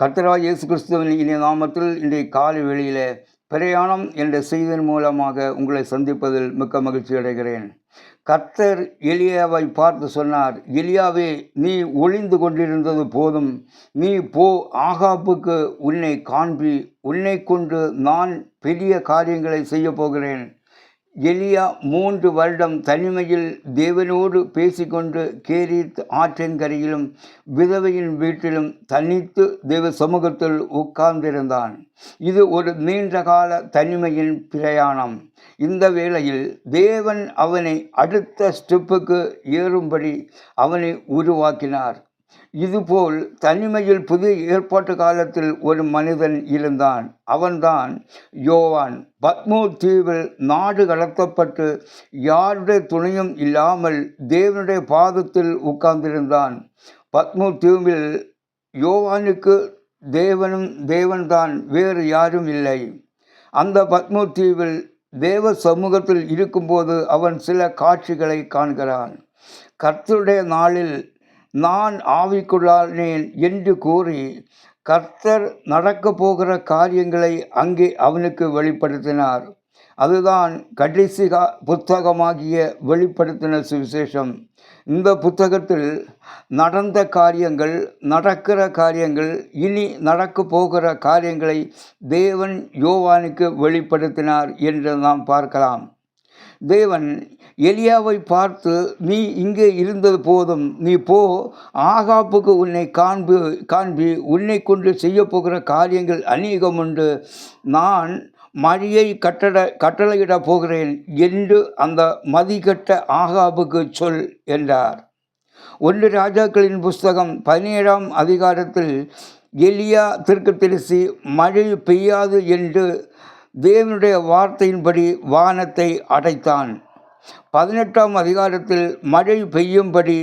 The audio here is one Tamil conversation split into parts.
கர்த்தராய் இயேசு கிறிஸ்துவின் இனிய நாமத்தில் இன்றைய காலை வெளியில் பிரயாணம் என்ற செய்தியின் மூலமாக உங்களை சந்திப்பதில் மிக்க மகிழ்ச்சி அடைகிறேன். கர்த்தர் எலியாவை பார்த்து சொன்னார் எலியாவே நீ ஒளிந்து கொண்டிருந்தது போதும். நீ போ ஆகாப்புக்கு உன்னை காண்பி. உன்னை கொண்டு நான் பெரிய காரியங்களை செய்ய போகிறேன். எலியா மூன்று வருடம் தனிமையில் தேவனோடு பேசிக்கொண்டு கேரித் ஆற்றங்கரையிலும் விதவையின் வீட்டிலும் தனித்து தேவ சமூகத்தில் உட்கார்ந்திருந்தான். இது ஒரு நீண்ட கால தனிமையின் பிரயாணம். இந்த வேளையில் தேவன் அவனை அடுத்த ஸ்டெப்புக்கு ஏறும்படி அவனை உருவாக்கினார். இதுபோல் தனிமையில் புதிய ஏற்பாட்டு காலத்தில் ஒரு மனிதன் இருந்தான். அவன்தான் யோவான். பத்மோ தீவில் நாடு கடத்தப்பட்டு யாருடைய துணையும் இல்லாமல் தேவனுடைய பாதத்தில் உட்கார்ந்திருந்தான். பத்மோ தீவில் யோவானுக்கு தேவனும் தேவன்தான் வேறு யாரும் இல்லை. அந்த பத்மோ தீவில் தேவ சமூகத்தில் இருக்கும்போது அவன் சில காட்சிகளை காண்கிறான். கர்த்தருடைய நாளில் நான் ஆவிக்குள்ளானேன் என்று கூறி கர்த்தர் நடக்கப் போகிற காரியங்களை அங்கே அவனுக்கு வெளிப்படுத்தினார். அதுதான் கடைசி புத்தகமாகிய வெளிப்படுத்தின சுவிசேஷம். இந்த புத்தகத்தில் நடந்த காரியங்கள் நடக்கிற காரியங்கள் இனி நடக்க போகிற காரியங்களை தேவன் யோவானுக்கு வெளிப்படுத்தினார் என்று நாம் பார்க்கலாம். தேவன் எலியாவை பார்த்து நீ இங்கே இருந்தது போதும். நீ போ. ஆகாப்புக்கு உன்னை காண்பு காண்பி. உன்னை கொண்டு செய்ய போகிற காரியங்கள் அநேகம் உண்டு. நான் மழையை கட்டட கட்டளையிட போகிறேன் என்று அந்த மதிக்கட்ட ஆகாபுக்கு சொல் என்றார். ஒன்று ராஜாக்களின் புஸ்தகம் பதினேழாம் அதிகாரத்தில் எலியா திருக்கத்தரிசி மழை பெய்யாது என்று தேவனுடைய வார்த்தையின்படி வானத்தை அடைத்தான். பதினெட்டாம் அதிகாரத்தில் மழை பெய்யும்படி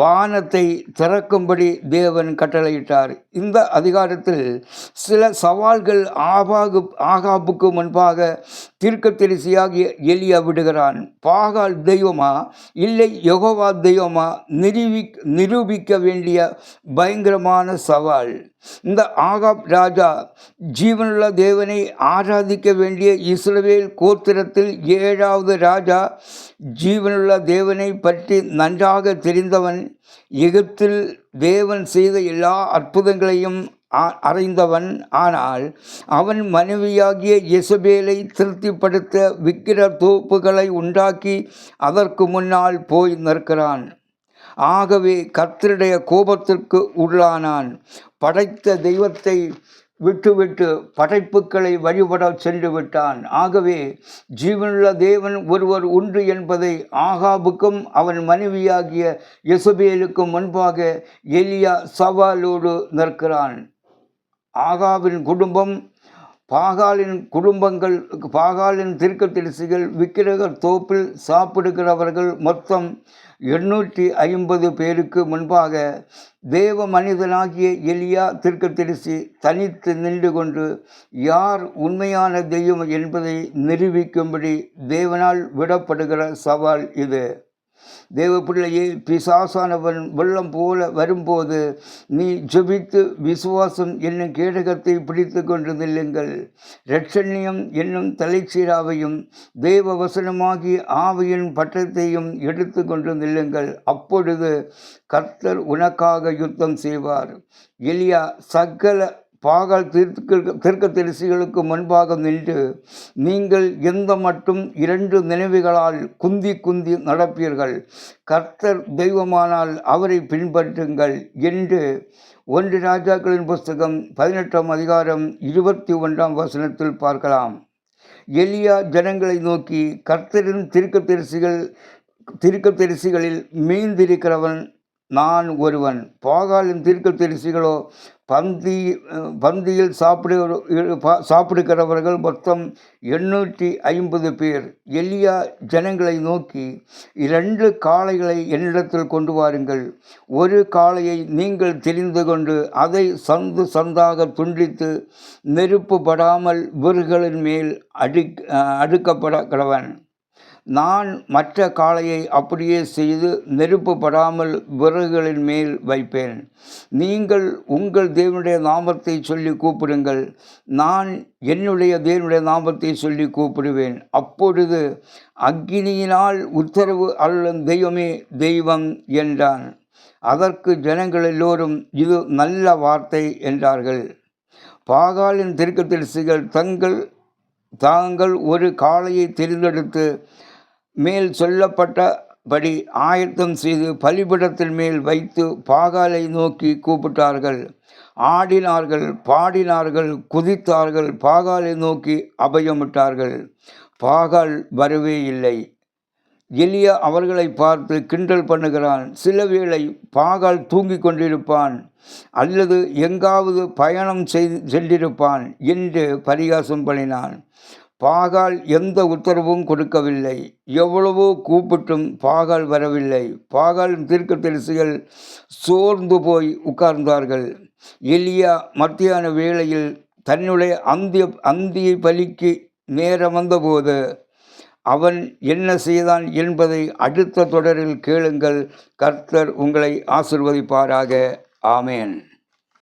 வானத்தை திறக்கும்படி தேவன் கட்டளையிட்டார். இந்த அதிகாரத்தில் சில சவால்கள் ஆபாகு ஆகாபுக்கு முன்பாக தீர்க்கத்தரிசியாகிய எலியா விடுகிறான். பாகால் தெய்வமா? இல்லை யோகவா தெய்வமா? நிரூபி நிரூபிக்க வேண்டிய பயங்கரமான சவால். இந்த ஆகாப் ராஜா ஜீவனுள்ள தேவனை ஆராதிக்க வேண்டிய இஸ்ரவேல் கோத்திரத்தில் ஏழாவது ராஜா ஜீவனுள்ள தேவனை பற்றி நன்றாக தெரிந்தவன் எகிப்தில் தேவன் செய்த எல்லா அற்புதங்களையும் அறிந்தவன். ஆனால் அவன் மனைவியாகிய இசபேலை திருப்திப்படுத்த விக்கிர தோப்புகளை உண்டாக்கி அதற்கு முன்னால் போய் நிற்கிறான். ஆகவே கர்த்தருடைய கோபத்திற்கு உள்ளானான். படைத்த தெய்வத்தை விட்டுவிட்டு படைப்புக்களை வழிபட சென்று விட்டான் ஆகவே ஜீவனுள்ள தேவன் ஒருவர் உண்டு என்பதை ஆகாபுக்கும் அவன் மனைவியாகிய எசபேலுக்கும் முன்பாக எலியா சவாலோடு நிற்கிறான். ஆகாவின் குடும்பம் பாகாலின் குடும்பங்கள் பாகாலின் தீர்க்கதரிசிகள் விக்கிரக தோப்பில் சாப்பிடுகிறவர்கள் மொத்தம் எண்ணூற்றி ஐம்பது பேருக்கு முன்பாக தேவ மனிதனாகிய எலியா தீர்க்கதரிசி தனித்து நின்று கொண்டு யார் உண்மையான தெய்வம் என்பதை நிரூபிக்கும்படி தேவனால் விடப்படுகிற சவால் இது. தேவ பிள்ளையே பிசாசானவன் வெள்ளம் போல வரும்போது நீ ஜபித்து விசுவாசம் என்னும் கேடகத்தை பிடித்து கொண்டு நில்லுங்கள். இரட்சண்யம் என்னும் தலைச்சீராவையும் தேவ வசனமாகி ஆவையின் பட்டத்தையும் எடுத்து கொண்டு நில்லுங்கள். அப்பொழுது கர்த்தர் உனக்காக யுத்தம் செய்வார். எலியா சகல பாகால் தீர்க்க தரிசிகளுக்கு முன்பாக நின்று நீங்கள் எந்த மட்டும் இரண்டு நினைவுகளால் குந்தி குந்தி நடப்பீர்கள். கர்த்தர் தெய்வமானால் அவரை பின்பற்றுங்கள் என்று ஒன்று ராஜாக்களின் புஸ்தகம் பதினெட்டாம் அதிகாரம் இருபத்தி ஒன்றாம் வசனத்தில் பார்க்கலாம். எலியா ஜனங்களை நோக்கி கர்த்தரின் தீர்க்கதரிசிகள் தீர்க்கதரிசிகளில் மீந்திருக்கிறவன் நான் ஒருவன். பாகாலின் தீர்க்கதரிசிகளோ பந்தி பந்தியில் சாப்பிடு பா- சாப்பிடுகிறவர்கள் மொத்தம் எண்ணூற்றி ஐம்பது பேர். எலியா ஜனங்களை நோக்கி இரண்டு காளைகளை என்னிடத்தில் கொண்டு வாருங்கள். ஒரு காளையை நீங்கள் தெரிந்து கொண்டு அதை சந்து சந்தாக துண்டித்து நெருப்பு படாமல் மேல் அடி அடுக்கப்பட கிடவன். நான் மற்ற காளையை அப்படியே செய்து நெருப்பு படாமல் விறகுகளின் மேல் வைப்பேன். நீங்கள் உங்கள் தேவனுடைய நாமத்தை சொல்லி கூப்பிடுங்கள். நான் என்னுடைய தேவனுடைய நாமத்தை சொல்லி கூப்பிடுவேன். அப்பொழுது அக்னியினால் உத்தரவு அருளும் தெய்வமே தெய்வம் என்றான். அதற்கு ஜனங்கள் எல்லோரும் இது நல்ல வார்த்தை என்றார்கள். பாகாலின் திருக்கதரிசிகள் தங்கள் தாங்கள் ஒரு காளையை தெரிந்தெடுத்து மேல் சொல்லப்பட்டபடி ஆயத்தம் செய்து பலிபிடத்தின் மேல் வைத்து பாகாலை நோக்கி கூப்பிட்டார்கள். ஆடினார்கள் பாடினார்கள் குதித்தார்கள் பாகாலை நோக்கி அபயமிட்டார்கள். பாகால் வரவே இல்லை. எலியா அவர்களை பார்த்து கிண்டல் பண்ணுகிறான். சில வேளை பாகால் தூங்கிக் கொண்டிருப்பான் அல்லது எங்காவது பயணம் செய்து சென்றிருப்பான் என்று பரிகாசம் பண்ணினான். பாகால் எந்த உத்தரவும் கொடுக்கவில்லை. எவ்வளவோ கூப்பிட்டும் பாகால் வரவில்லை. பாகாலின் தீர்க்கதரிசிகள் சோர்ந்து போய் உட்கார்ந்தார்கள். எலியா மத்தியான வேளையில் தன்னுடைய அந்திய அந்தியை பலிக்கு நேரம் வந்தபோது அவன் என்ன செய்தான் என்பதை அடுத்த தொடரில் கேளுங்கள். கர்த்தர் உங்களை ஆசிர்வதிப்பாராக. ஆமேன்.